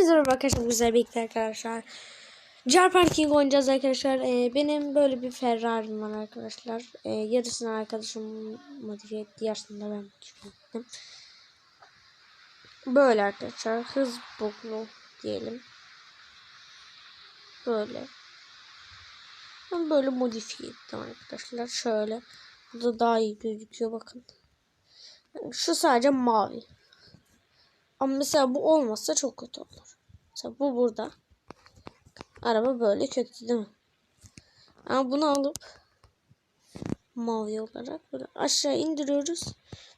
Hepinize merhaba arkadaşlar. Güzel birlikte arkadaşlar. Car Parking oynayacağız arkadaşlar. Ee, benim böyle bir Ferrari'm var arkadaşlar. Ee, yarısını arkadaşım modifiye etti. Yarısını da ben modifiye. Böyle arkadaşlar. Hız buglu diyelim. Böyle. Ben böyle modifiye ettim arkadaşlar. Şöyle. Burada daha iyi gözüküyor bakın. Şu sadece mavi. Ama mesela bu olmasa çok kötü olur. Mesela bu burada. Araba böyle kötü değil mi? Ama bunu alıp mavi olarak böyle aşağı indiriyoruz.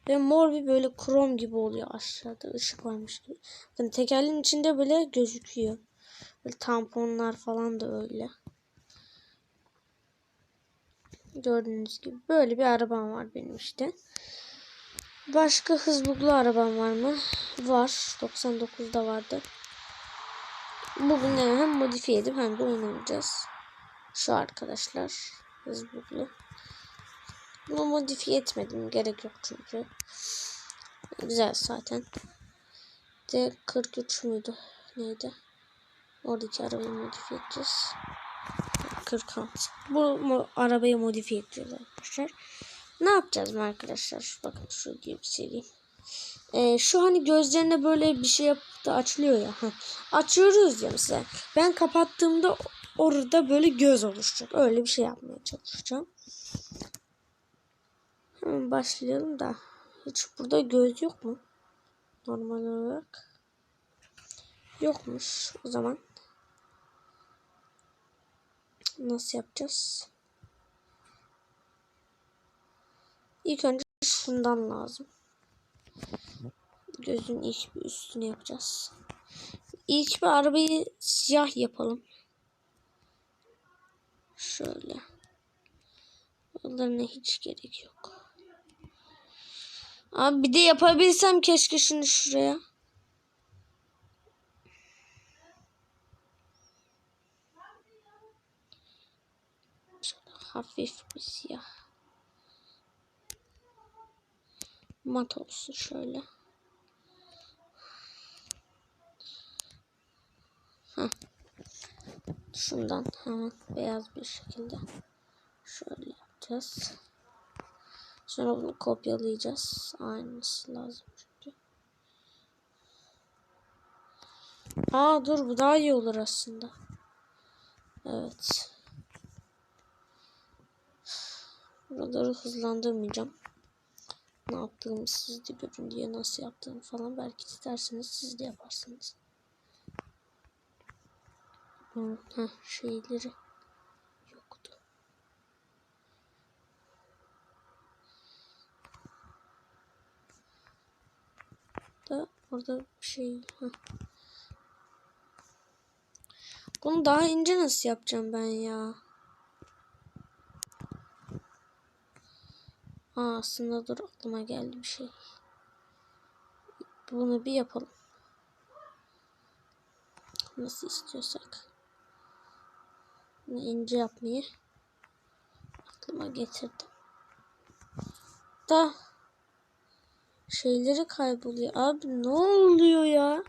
Ve mor bir böyle krom gibi oluyor aşağıda ışık varmış gibi. Bakın tekerleğin içinde bile gözüküyor. Böyle tamponlar falan da öyle. Gördüğünüz gibi böyle bir arabam var benim işte. Başka hız buglu arabam var mı? Var. 99'da vardı. Bugün hem modifiye edip hem de oynayacağız. Şu arkadaşlar. Hız buglu. Bunu modifiye etmedim. Gerek yok çünkü. Güzel zaten. De 43 müydü? Neydi? Oradaki arabayı modifiye edeceğiz. 46. Bu arabayı modifiye edeceğiz arkadaşlar. Ne yapacağız mı arkadaşlar? Bakın şu diye bir sereyim. Ee, şu hani gözlerine böyle bir şey yapıp da açılıyor ya. Açıyoruz ya mesela. Ben kapattığımda orada böyle göz oluşacak. Öyle bir şey yapmaya çalışacağım. Hemen başlayalım da. Hiç burada göz yok mu? Normal olarak. Yokmuş. O zaman nasıl yapacağız? İlk önce şundan lazım. Gözün ilk bir üstünü yapacağız. İlk bir arabayı siyah yapalım. Şöyle. Onlarına hiç gerek yok. Abi bir de yapabilsem keşke şunu şuraya. Şöyle hafif bir siyah. Mat olsun şöyle. Heh. Şundan hemen beyaz bir şekilde şöyle yapacağız. Sonra bunu kopyalayacağız. Aynısı lazım çünkü. Aa dur bu daha iyi olur aslında. Evet. Buraları hızlandırmayacağım ne yaptığımı siz de görün diye nasıl yaptığımı falan belki isterseniz siz de yaparsınız. Ha şeyleri yoktu. Da orada bir şey ha. Bunu daha ince nasıl yapacağım ben ya? Aa, aslında dur aklıma geldi bir şey. Bunu bir yapalım. Nasıl istiyorsak. Bunu ince yapmayı aklıma getirdim. Da şeyleri kayboluyor. Abi ne oluyor ya?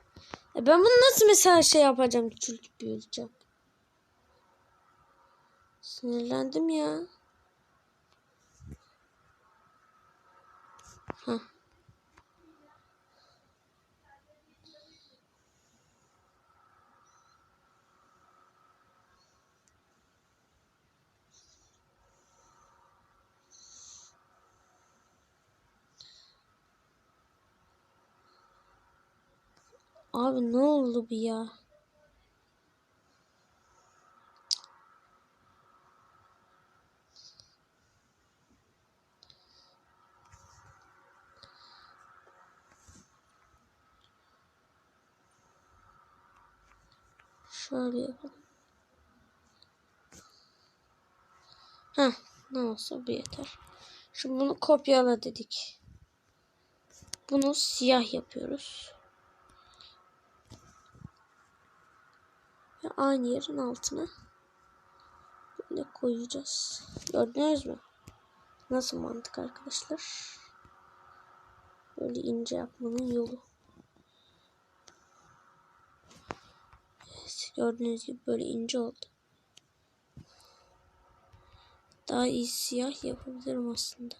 E ben bunu nasıl mesela şey yapacağım küçültüp büyüteceğim. Sinirlendim ya. Abi ne oldu bu ya? Şöyle yapalım. Heh, ne olsa bu yeter. Şimdi bunu kopyala dedik. Bunu siyah yapıyoruz. Ve aynı yerin altına böyle koyacağız. Gördünüz mü? Nasıl mantık arkadaşlar? Böyle ince yapmanın yolu. Gördüğünüz gibi böyle ince oldu. Daha iyi siyah yapabilirim aslında.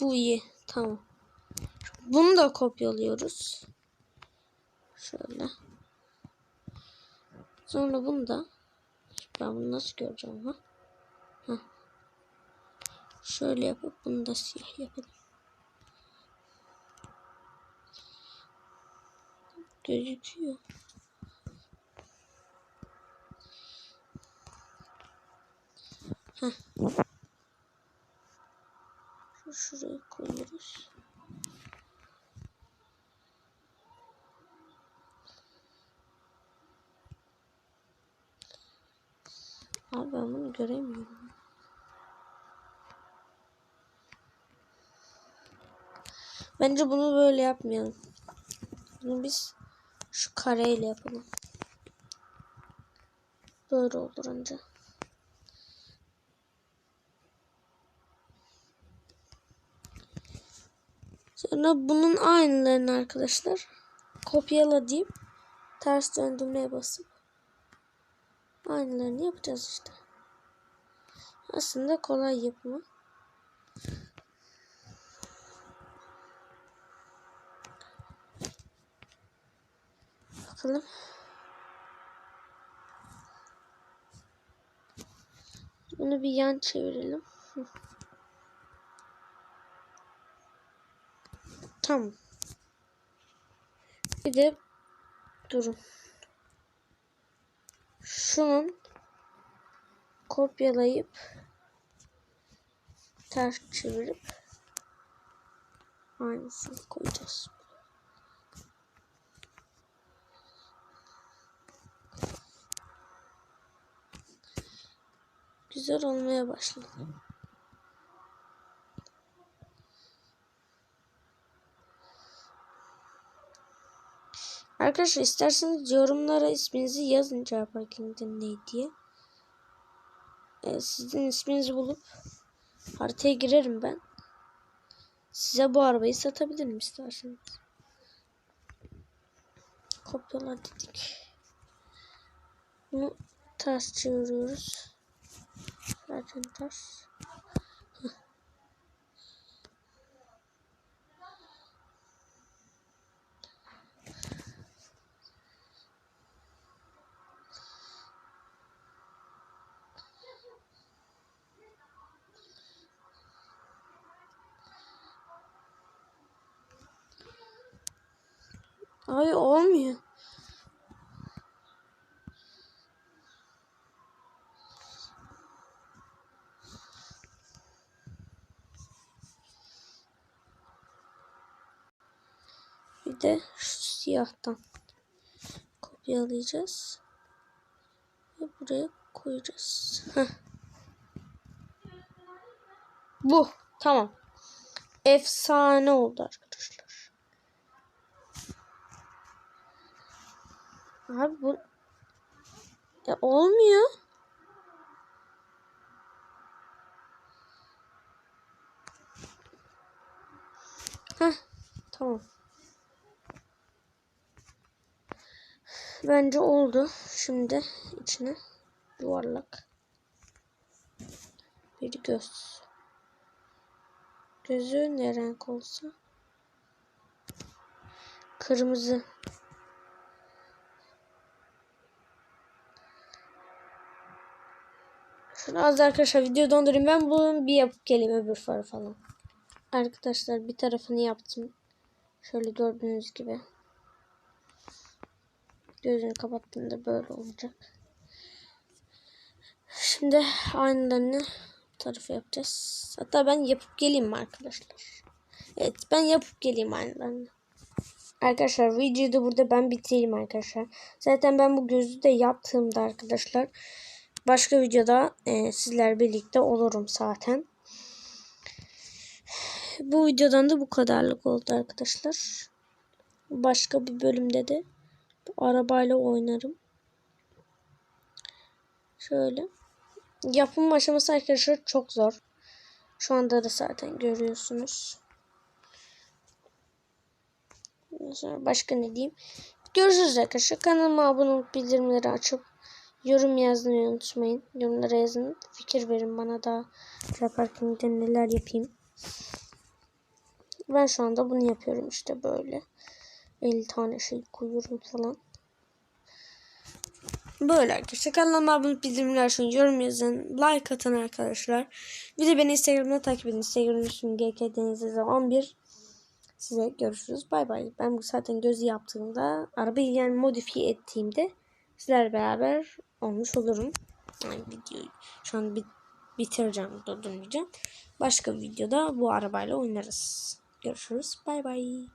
Bu iyi. Tamam. Bunu da kopyalıyoruz. Şöyle. Sonra bunu da ben bunu nasıl göreceğim ha? Heh. Şöyle yapıp bunu da siyah yapalım. Gözüküyor. Heh. Şu şuraya koyuyoruz. Abi ben bunu göremiyorum. Bence bunu böyle yapmayalım. Bunu biz şu kareyle yapalım. Böyle olur önce. Sonra bunun aynılarını arkadaşlar kopyala deyip ters döndürmeye basıp aynılarını yapacağız işte. Aslında kolay yapımı. Bakalım. Bunu bir yan çevirelim. Tamam. Bir de durun. Şunun kopyalayıp ters çevirip aynısını koyacağız. Güzel olmaya başladı. Arkadaşlar isterseniz yorumlara isminizi yazın hakkında ne diye. Ee, sizin isminizi bulup haritaya girerim ben. Size bu arabayı satabilirim isterseniz. Kopyala dedik. Bunu ters çeviriyoruz. Zaten ters. Abi olmuyor. Bir de şu siyahtan kopyalayacağız. Ve buraya koyacağız. Bu. Tamam. Efsane oldu arkadaşlar. Abi bu ya olmuyor. Heh, tamam. Bence oldu. Şimdi içine yuvarlak bir göz. Gözü ne renk olsa? Kırmızı. Şunu az arkadaşlar video dondurayım. Ben bunu bir yapıp geleyim öbür farı falan. Arkadaşlar bir tarafını yaptım. Şöyle gördüğünüz gibi. Gözünü kapattığında böyle olacak. Şimdi aynılarını bu tarafa yapacağız. Hatta ben yapıp geleyim mi arkadaşlar? Evet ben yapıp geleyim aynılarını. Arkadaşlar videoyu da burada ben bitireyim arkadaşlar. Zaten ben bu gözü de yaptığımda arkadaşlar başka videoda e, sizler birlikte olurum zaten. Bu videodan da bu kadarlık oldu arkadaşlar. Başka bir bölümde de arabayla oynarım. Şöyle. Yapım aşaması arkadaşlar çok zor. Şu anda da zaten görüyorsunuz. Sonra başka ne diyeyim? Görüşürüz arkadaşlar. Kanalıma abone olup bildirimleri açıp yorum yazmayı unutmayın. Yorumlara yazın. Fikir verin bana da yaparken neler yapayım. Ben şu anda bunu yapıyorum işte böyle. 50 tane şey koyuyorum falan. Böyle arkadaşlar. Kanalıma abone bildirimler açın. Yorum yazın. Like atın arkadaşlar. Bir de beni Instagram'da takip edin. Instagram'ın ismi GKDenizli11. Size görüşürüz. Bay bay. Ben bu zaten gözü yaptığımda arabayı yani modifiye ettiğimde sizlerle beraber olmuş olurum. Yani videoyu şu an bit bitireceğim. Durdurmayacağım. Başka bir videoda bu arabayla oynarız. Görüşürüz. Bay bay.